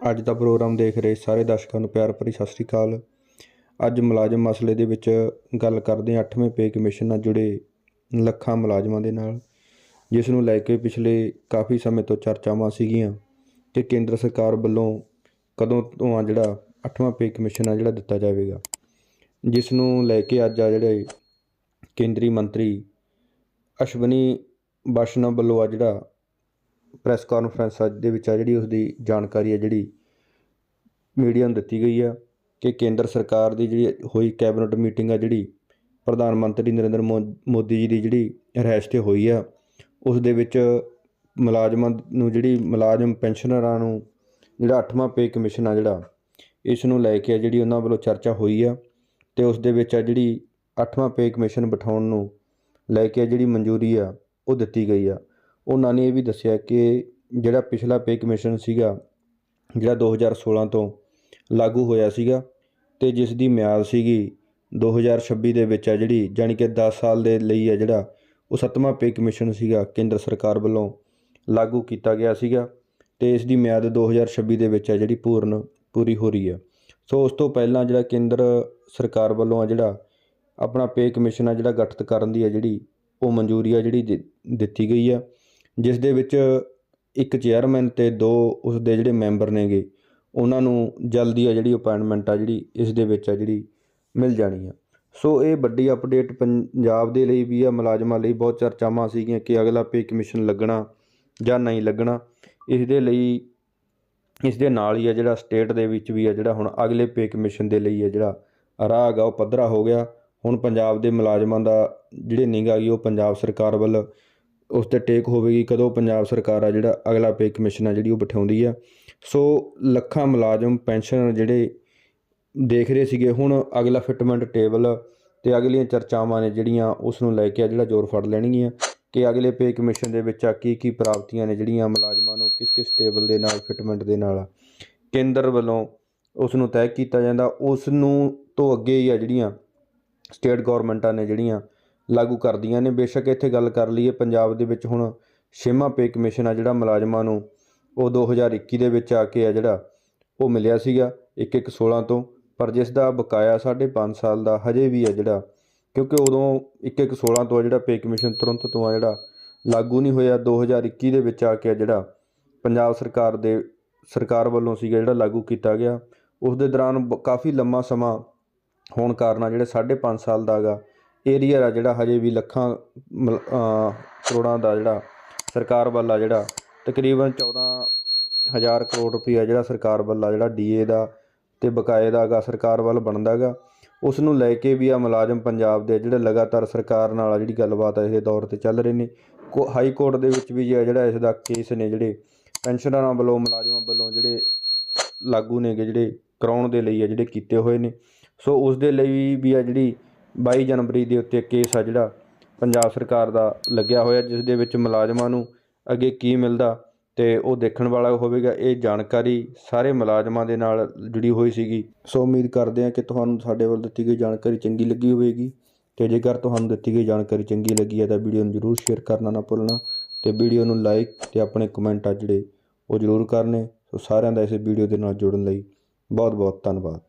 ਅੱਜ ਦਾ ਪ੍ਰੋਗਰਾਮ ਦੇਖ ਰਹੇ ਸਾਰੇ ਦਰਸ਼ਕਾਂ ਨੂੰ ਪਿਆਰ ਭਰੀ ਸਤਿ ਸ੍ਰੀ ਅਕਾਲ। ਅੱਜ ਮੁਲਾਜ਼ਮ ਮਸਲੇ ਦੇ ਵਿੱਚ ਗੱਲ ਕਰਦੇ ਹਾਂ 8ਵੇਂ ਪੇ ਕਮਿਸ਼ਨ ਨਾਲ ਜੁੜੇ ਲੱਖਾਂ ਮੁਲਾਜ਼ਮਾਂ ਦੇ ਨਾਲ, ਜਿਸ ਨੂੰ ਲੈ ਕੇ ਪਿਛਲੇ ਕਾਫੀ ਸਮੇਂ ਤੋਂ ਚਰਚਾਵਾਂ ਸੀਗੀਆਂ ਕਿ ਕੇਂਦਰ ਸਰਕਾਰ ਵੱਲੋਂ ਕਦੋਂ ਤੋਂ ਆ ਜਿਹੜਾ 8ਵਾਂ ਪੇ ਕਮਿਸ਼ਨ ਆ ਜਿਹੜਾ ਦਿੱਤਾ ਜਾਵੇਗਾ, ਜਿਸ ਨੂੰ ਲੈ ਕੇ ਅੱਜ ਆ ਜਿਹੜੇ ਕੇਂਦਰੀ ਮੰਤਰੀ ਅਸ਼ਵਨੀ ਵਾਸ਼ਨਵ ਵੱਲੋਂ ਆ ਜਿਹੜਾ ਪ੍ਰੈਸ ਕਾਨਫਰੰਸ ਅੱਜ ਦੇ ਵਿੱਚ ਆ, ਜਿਹੜੀ ਉਸ ਦੀ ਜਾਣਕਾਰੀ ਹੈ, ਜਿਹੜੀ ਮੀਡੀਆ ਨੂੰ ਦਿੱਤੀ ਗਈ ਆ ਕਿ ਕੇਂਦਰ ਸਰਕਾਰ ਦੀ ਜਿਹੜੀ ਹੋਈ ਕੈਬਨਿਟ ਮੀਟਿੰਗ ਆ, ਜਿਹੜੀ ਪ੍ਰਧਾਨ ਮੰਤਰੀ ਨਰਿੰਦਰ ਮੋ- ਮੋਦੀ ਜੀ ਦੀ ਜਿਹੜੀ ਰਿਹਾਇਸ਼ ਤੇ ਹੋਈ ਆ, ਉਸ ਦੇ ਵਿੱਚ ਮੁਲਾਜ਼ਮਾਂ ਨੂੰ ਜਿਹੜੀ ਮੁਲਾਜ਼ਮ ਪੈਨਸ਼ਨਰਾਂ ਨੂੰ ਜਿਹੜਾ 8ਵਾਂ ਪੇ ਕਮਿਸ਼ਨ ਆ ਜਿਹੜਾ, ਇਸ ਨੂੰ ਲੈ ਕੇ ਜਿਹੜੀ ਉਹਨਾਂ ਵੱਲੋਂ ਚਰਚਾ ਹੋਈ ਆ ਤੇ ਉਸ ਦੇ ਵਿੱਚ ਆ ਜਿਹੜੀ 8ਵਾਂ ਪੇ ਕਮਿਸ਼ਨ ਬਿਠਾਉਣ ਨੂੰ ਲੈ ਕੇ ਆ ਜਿਹੜੀ ਮਨਜ਼ੂਰੀ ਆ, ਉਹ ਦਿੱਤੀ ਗਈ ਆ। ਉਹਨਾਂ ਨੇ ਇਹ ਵੀ ਦੱਸਿਆ ਕਿ ਜਿਹੜਾ ਪਿਛਲਾ ਪੇ ਕਮਿਸ਼ਨ ਸੀਗਾ, ਜਿਹੜਾ 2016 ਤੋਂ ਲਾਗੂ ਹੋਇਆ ਸੀਗਾ ਤੇ ਜਿਸ ਦੀ ਮਿਆਦ ਸੀਗੀ 2026 ਦੇ ਵਿੱਚ ਆ ਜਿਹੜੀ, ਜਾਣੀ ਕਿ 10 ਸਾਲ ਦੇ ਲਈ ਆ ਜਿਹੜਾ, ਉਹ ਸੱਤਵਾਂ ਪੇ ਕਮਿਸ਼ਨ ਸੀਗਾ ਕੇਂਦਰ ਸਰਕਾਰ ਵੱਲੋਂ ਲਾਗੂ ਕੀਤਾ ਗਿਆ ਸੀਗਾ ਤੇ ਇਸ ਦੀ ਮਿਆਦ 2026 ਦੇ ਵਿੱਚ ਆ ਜਿਹੜੀ ਪੂਰਨ, ਪੂਰੀ ਹੋ ਰਹੀ ਆ। ਸੋ ਉਸ ਤੋਂ ਪਹਿਲਾਂ ਜਿਹੜਾ ਕੇਂਦਰ ਸਰਕਾਰ ਵੱਲੋਂ ਆ ਜਿਹੜਾ ਆਪਣਾ ਪੇ ਕਮਿਸ਼ਨ ਆ ਜਿਹੜਾ ਗਠਿਤ ਕਰਨ ਦੀ ਆ ਜਿਹੜੀ, ਉਹ ਮਨਜ਼ੂਰੀ ਆ ਜਿਹੜੀ ਦਿ- ਦਿੱਤੀ ਗਈ ਆ। ਜਿਸ ਦੇ ਵਿੱਚ ਇੱਕ ਚੇਅਰਮੈਨ ਅਤੇ ਦੋ ਉਸਦੇ ਜਿਹੜੇ ਮੈਂਬਰ ਨੇਗੇ, ਉਹਨਾਂ ਨੂੰ ਜਲਦੀ ਆ ਜਿਹੜੀ ਅਪਾਇੰਟਮੈਂਟ ਆ ਜਿਹੜੀ ਇਸ ਦੇ ਵਿੱਚ ਆ ਜਿਹੜੀ ਮਿਲ ਜਾਣੀ ਆ। ਸੋ ਇਹ ਵੱਡੀ ਅਪਡੇਟ ਪੰਜਾਬ ਦੇ ਲਈ ਵੀ ਆ, ਮੁਲਾਜ਼ਮਾਂ ਲਈ ਬਹੁਤ ਚਰਚਾਵਾਂ ਸੀਗੀਆਂ ਕਿ ਅਗਲਾ ਪੇ ਕਮਿਸ਼ਨ ਲੱਗਣਾ ਜਾਂ ਨਹੀਂ ਲੱਗਣਾ। ਇਸ ਦੇ ਲਈ, ਇਸ ਦੇ ਨਾਲ ਹੀ ਆ ਜਿਹੜਾ ਸਟੇਟ ਦੇ ਵਿੱਚ ਵੀ ਆ ਜਿਹੜਾ ਹੁਣ ਅਗਲੇ ਪੇ ਕਮਿਸ਼ਨ ਦੇ ਲਈ ਆ ਜਿਹੜਾ ਰਾਹ ਹੈਗਾ ਉਹ ਪੱਧਰਾ ਹੋ ਗਿਆ। ਹੁਣ ਪੰਜਾਬ ਦੇ ਮੁਲਾਜ਼ਮਾਂ ਦਾ ਜਿਹੜੇ ਨਿਗਾਹ ਗਈ ਉਹ ਪੰਜਾਬ ਸਰਕਾਰ ਵੱਲ ਉਸ ਤੇ ਟੇਕ ਹੋਵੇਗੀ ਕਦੋਂ ਪੰਜਾਬ ਸਰਕਾਰ ਆ ਜਿਹੜਾ ਅਗਲਾ ਪੇ ਕਮਿਸ਼ਨ ਆ ਜਿਹੜੀ ਉਹ ਬਿਠਾਉਂਦੀ ਆ। ਸੋ ਲੱਖਾਂ ਮੁਲਾਜ਼ਮ, ਪੈਨਸ਼ਨ ਜਿਹੜੇ ਦੇਖ ਰਹੇ ਸੀਗੇ, ਹੁਣ ਅਗਲਾ ਫਿਟਮੈਂਟ ਟੇਬਲ ਤੇ ਅਗਲੀਆਂ ਚਰਚਾਵਾਂ ਨੇ ਜਿਹੜੀਆਂ ਉਸ ਨੂੰ ਲੈ ਕੇ ਆ ਜਿਹੜਾ ਜ਼ੋਰ ਫੜ ਲੈਣਗੀਆਂ ਕਿ ਅਗਲੇ ਪੇ ਕਮਿਸ਼ਨ ਦੇ ਵਿੱਚ ਆ ਕੀ ਕੀ ਪ੍ਰਾਪਤੀਆਂ ਨੇ ਜਿਹੜੀਆਂ ਮੁਲਾਜ਼ਮਾਂ ਨੂੰ ਕਿਸ ਕਿਸ ਟੇਬਲ ਦੇ ਨਾਲ ਫਿਟਮੈਂਟ ਦੇ ਨਾਲ ਕੇਂਦਰ ਵੱਲੋਂ ਉਸ ਨੂੰ ਤੈਅ ਕੀਤਾ ਜਾਂਦਾ। ਉਸ ਨੂੰ ਤੋਂ ਅੱਗੇ ਹੀ ਆ ਜਿਹੜੀਆਂ ਸਟੇਟ ਗਵਰਨਮੈਂਟਾਂ ਨੇ ਜਿਹੜੀਆਂ ਲਾਗੂ ਕਰਦੀਆਂ ਨੇ। ਬੇਸ਼ੱਕ ਇੱਥੇ ਗੱਲ ਕਰ ਲਈਏ ਪੰਜਾਬ ਦੇ ਵਿੱਚ ਹੁਣ ਛੇਵਾਂ ਪੇ ਕਮਿਸ਼ਨ ਆ ਜਿਹੜਾ ਮੁਲਾਜ਼ਮਾਂ ਨੂੰ ਉਹ 2021 ਦੇ ਵਿੱਚ ਆ ਕੇ ਆ ਜਿਹੜਾ ਉਹ ਮਿਲਿਆ ਸੀਗਾ 1116 ਤੋਂ। ਪਰ ਜਿਸ ਦਾ ਬਕਾਇਆ 5.5 ਸਾਲ ਦਾ ਹਜੇ ਵੀ ਆ ਜਿਹੜਾ, ਕਿਉਂਕਿ ਉਦੋਂ 1116 ਤੋਂ ਆ ਜਿਹੜਾ ਪੇ ਕਮਿਸ਼ਨ ਤੁਰੰਤ ਤੋਂ ਆ ਜਿਹੜਾ ਲਾਗੂ ਨਹੀਂ ਹੋਇਆ। 2021 ਦੇ ਵਿੱਚ ਆ ਕੇ ਆ ਜਿਹੜਾ ਪੰਜਾਬ ਸਰਕਾਰ ਦੇ ਸਰਕਾਰ ਵੱਲੋਂ ਸੀਗਾ ਜਿਹੜਾ ਲਾਗੂ ਕੀਤਾ ਗਿਆ। ਉਸ ਦੇ ਦੌਰਾਨ ਬ- ਕਾਫੀ ਲੰਮਾ ਸਮਾਂ ਹੋਣ ਕਾਰਨ ਆ ਜਿਹੜੇ 5.5 ਸਾਲ ਦਾ ਹੈਗਾ ਏਰੀਆ ਆ ਜਿਹੜਾ ਹਜੇ ਵੀ ਲੱਖਾਂ, ਮਲ- ਕਰੋੜਾਂ ਦਾ ਜਿਹੜਾ ਸਰਕਾਰ ਵੱਲ ਆ ਜਿਹੜਾ, ਤਕਰੀਬਨ 14000 ਕਰੋੜ ਰੁਪਈਆ ਜਿਹੜਾ ਸਰਕਾਰ ਵੱਲ ਆ ਜਿਹੜਾ ਡੀਏ ਦਾ ਤੇ ਬਕਾਏ ਦਾ ਹੈਗਾ ਸਰਕਾਰ ਵੱਲ ਬਣਦਾ ਹੈਗਾ ਉਸ ਨੂੰ ਲੈ ਕੇ ਵੀ ਆ ਮੁਲਾਜ਼ਮ ਪੰਜਾਬ ਦੇ ਜਿਹੜੇ ਲਗਾਤਾਰ ਸਰਕਾਰ ਨਾਲ ਆ ਜਿਹੜੀ ਗੱਲਬਾਤ ਆ, ਇਹ ਦੌਰ ਤੇ ਚੱਲ ਰਹੇ ਨੇ। ਕੋ, ਹਾਈ ਕੋਰਟ ਦੇ ਵਿੱਚ ਵੀ ਆ ਜਿਹੜਾ ਇਸ ਦਾ ਕੇਸ ਨੇ ਜਿਹੜੇ ਪੈਨਸ਼ਨਰਾਂ ਵੱਲੋਂ, ਮੁਲਾਜ਼ਮਾਂ ਵੱਲੋਂ ਜਿਹੜੇ ਲਾਗੂ ਨੇਗੇ ਜਿਹੜੇ ਕਰਾਉਣ ਦੇ ਲਈ ਆ ਜਿਹੜੇ ਕੀਤੇ ਹੋਏ ਨੇ। ਸੋ ਉਸ ਦੇ ਲਈ ਵੀ ਆ ਜਿਹੜੀ 22 ਜਨਵਰੀ ਦੇ ਉੱਤੇ ਕੇਸ ਆ ਜਿਹੜਾ ਪੰਜਾਬ ਸਰਕਾਰ ਦਾ ਲੱਗਿਆ ਹੋਇਆ, ਜਿਸ ਦੇ ਵਿੱਚ ਮੁਲਾਜ਼ਮਾਂ ਨੂੰ ਅੱਗੇ ਕੀ ਮਿਲਦਾ ਤੇ ਉਹ ਦੇਖਣ ਵਾਲਾ ਹੋਵੇਗਾ। ਇਹ ਜਾਣਕਾਰੀ ਸਾਰੇ ਮੁਲਾਜ਼ਮਾਂ ਦੇ ਨਾਲ ਜੁੜੀ ਹੋਈ ਸੀਗੀ। ਸੋ ਉਮੀਦ ਕਰਦੇ ਹਾਂ ਕਿ ਤੁਹਾਨੂੰ ਸਾਡੇ ਵੱਲ ਦਿੱਤੀ ਗਈ ਜਾਣਕਾਰੀ ਚੰਗੀ ਲੱਗੀ ਹੋਵੇਗੀ ਤੇ ਜੇਕਰ ਤੁਹਾਨੂੰ ਦਿੱਤੀ ਗਈ ਜਾਣਕਾਰੀ ਚੰਗੀ ਲੱਗੀ ਹੈ ਤਾਂ ਵੀਡੀਓ ਨੂੰ ਜਰੂਰ ਸ਼ੇਅਰ ਕਰਨਾ ਨਾ ਭੁੱਲਣਾ ਤੇ ਵੀਡੀਓ ਨੂੰ ਲਾਈਕ ਤੇ ਆਪਣੇ ਕਮੈਂਟ ਆ ਜਿਹੜੇ ਉਹ ਜਰੂਰ ਕਰਨੇ। ਸੋ ਸਾਰਿਆਂ ਦਾ ਇਸ ਵੀਡੀਓ ਦੇ ਨਾਲ ਜੁੜਨ ਲਈ ਬਹੁਤ ਬਹੁਤ ਧੰਨਵਾਦ।